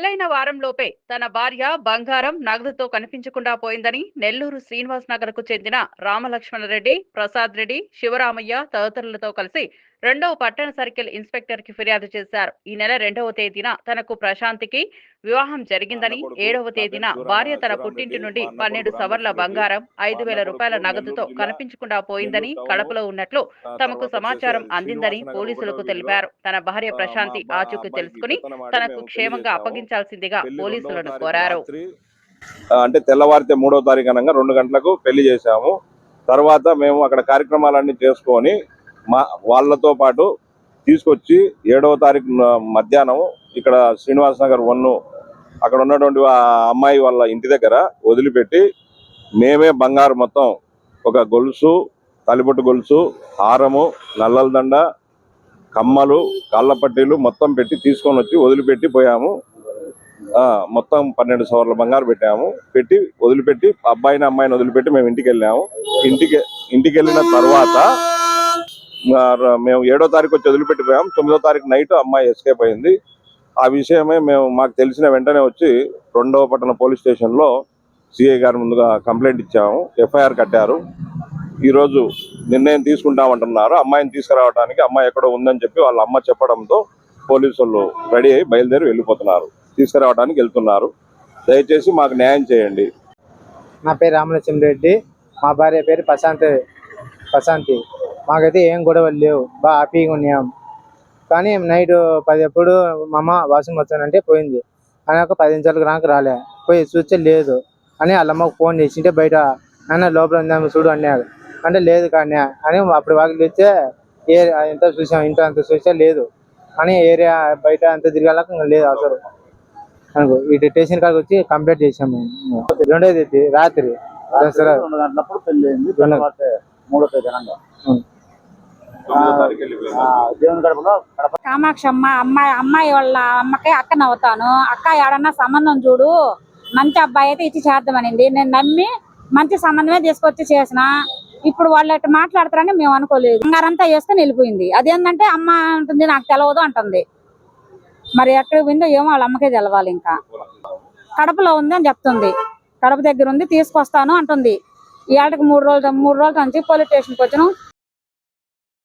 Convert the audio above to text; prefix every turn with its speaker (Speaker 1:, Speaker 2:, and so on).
Speaker 1: పెళ్ళైన వారంలోపే తన భార్య బంగారం నగదుతో కనిపించకుండా పోయిందని నెల్లూరు శ్రీనివాస్ నగర్కు చెందిన రామలక్ష్మణరెడ్డి ప్రసాద్ రెడ్డి శివరామయ్య తదితరులతో కలిసి రెండవ పట్టణ సర్కిల్ ఇన్స్పెక్టర్కి ఫిర్యాదు చేశారు. ఈ నెల రెండవ తేదీన తనకు ప్రశాంతికి వివాహం జరిగిందని ఏడవ తేదీన భార్య తన పుట్టింటి నుండి పన్నెండు సవర్ల బంగారం ఐదు వేల రూపాయల నగదుతో కనిపించకుండా పోయిందని కడపలో ఉన్నట్లు తమకు సమాచారం అందిందని పోలీసులకు తెలిపారు. తన భార్య ప్రశాంతి ఆచూకీ తెలుసుకుని తనకు క్షేమంగా అప్పగించాల్సిందిగా పోలీసులను కోరారు.
Speaker 2: అంటే తెల్లవారితే మూడో తారీఖు అనగా రెండు గంటలకు పెళ్ళి చేశాము. తర్వాత మేము అక్కడ కార్యక్రమాలన్నీ చేసుకొని మా వాళ్ళతో పాటు తీసుకొచ్చి ఏడవ తారీఖు మధ్యాహ్నం ఇక్కడ శ్రీనివాస్ నగర్ వన్ అక్కడ ఉన్నటువంటి ఆ అమ్మాయి వాళ్ళ ఇంటి దగ్గర వదిలిపెట్టి మేమే బంగారు మొత్తం ఒక గొలుసు తలిపొట్టు గొలుసు హారము నల్లల దండ కమ్మలు కాళ్ళ పట్టీలు మొత్తం పెట్టి తీసుకొని వచ్చి వదిలిపెట్టి పోయాము. మొత్తం పన్నెండు సవర్ల బంగారు పెట్టాము. పెట్టి వదిలిపెట్టి అబ్బాయిని అమ్మాయిని వదిలిపెట్టి మేము ఇంటికి వెళ్ళాము. ఇంటికి ఇంటికి వెళ్ళిన తర్వాత మేము ఏడో తారీఖు వచ్చి వదిలిపెట్టిపోయాము తొమ్మిదో తారీఖు నైట్ అమ్మాయి ఎస్కేప్ అయింది. ఆ విషయమే మేము మాకు తెలిసిన వెంటనే వచ్చి రెండవ పట్టణ పోలీస్ స్టేషన్లో సిఐ గారి ముందుగా కంప్లైంట్ ఇచ్చాము. ఎఫ్ఐఆర్ కట్టారు. ఈరోజు నిర్ణయం తీసుకుంటామంటున్నారు. అమ్మాయిని తీసుకురావడానికి అమ్మాయి ఎక్కడో ఉందని చెప్పి వాళ్ళ అమ్మ చెప్పడంతో పోలీసు వాళ్ళు రెడీ అయ్యి బయలుదేరి వెళ్ళిపోతున్నారు. తీసుకురావడానికి వెళ్తున్నారు. దయచేసి మాకు న్యాయం చేయండి.
Speaker 3: నా పేరు రామలక్ష్మి రెడ్డి. మా భార్య పేరు ప్రశాంతి ప్రశాంతి. మాకైతే ఏం గొడవలు లేవు. బాగా హ్యాపీగా ఉన్నాం. కానీ నైట్ పది ఎప్పుడు మా అమ్మ వాషింగ్ వచ్చానంటే పోయింది. అని ఒక పది నిమిషాలకు రాక రాలే. పోయి చూస్తే లేదు. అని వాళ్ళ అమ్మకు ఫోన్ చేసింటే బయట నాన్న లోపల ఉందాము చూడు అన్నాడు. అంటే లేదు కానీ అని అప్పుడు వాకిలి వచ్చే ఏ ఎంత చూసాం ఇంట్లో అంత చూసా లేదు. అని ఏరియా బయట అంత తిరగాలకు లేదు అసలు. అనుకో ఈ స్టేషన్ కాడికి వచ్చి కంప్లీట్ చేసాము మేము. రెండో తేదీ రాత్రి. దసరా
Speaker 4: రెండు గంటలప్పుడు అయింది. తర్వాత మూడో తేదీ అనగా
Speaker 3: ఉం.
Speaker 4: ఆ, దేవుని గడపలో కడప
Speaker 5: కామాక్షి అమ్మ అమ్మాయి అమ్మాయి వాళ్ళ అమ్మకి అక్కన అవుతాను అక్క ఏడన్నా సంబంధం చూడు మంచి అబ్బాయి అయితే ఇచ్చి చేద్దామనింది. నేను నమ్మి మంచి సంబంధమే తీసుకొచ్చి చేసిన. ఇప్పుడు వాళ్ళు అట్లా మాట్లాడతారని మేము అనుకోలేదు. బంగారంతా వేసుకొని వెళ్ళిపోయింది. అదేంటంటే అమ్మ అంటుంది నాకు తెలవదు అంటుంది. మరి ఎక్కడ పోయిందో ఏమో వాళ్ళ అమ్మకే తెలవాలి ఇంకా. కడపలో ఉంది అని చెప్తుంది. కడప దగ్గర ఉంది తీసుకొస్తాను అంటుంది. ఈ ఏళ్ళకి మూడు రోజులు మూడు రోజుల నుంచి పోలీస్ స్టేషన్కి వచ్చినాం.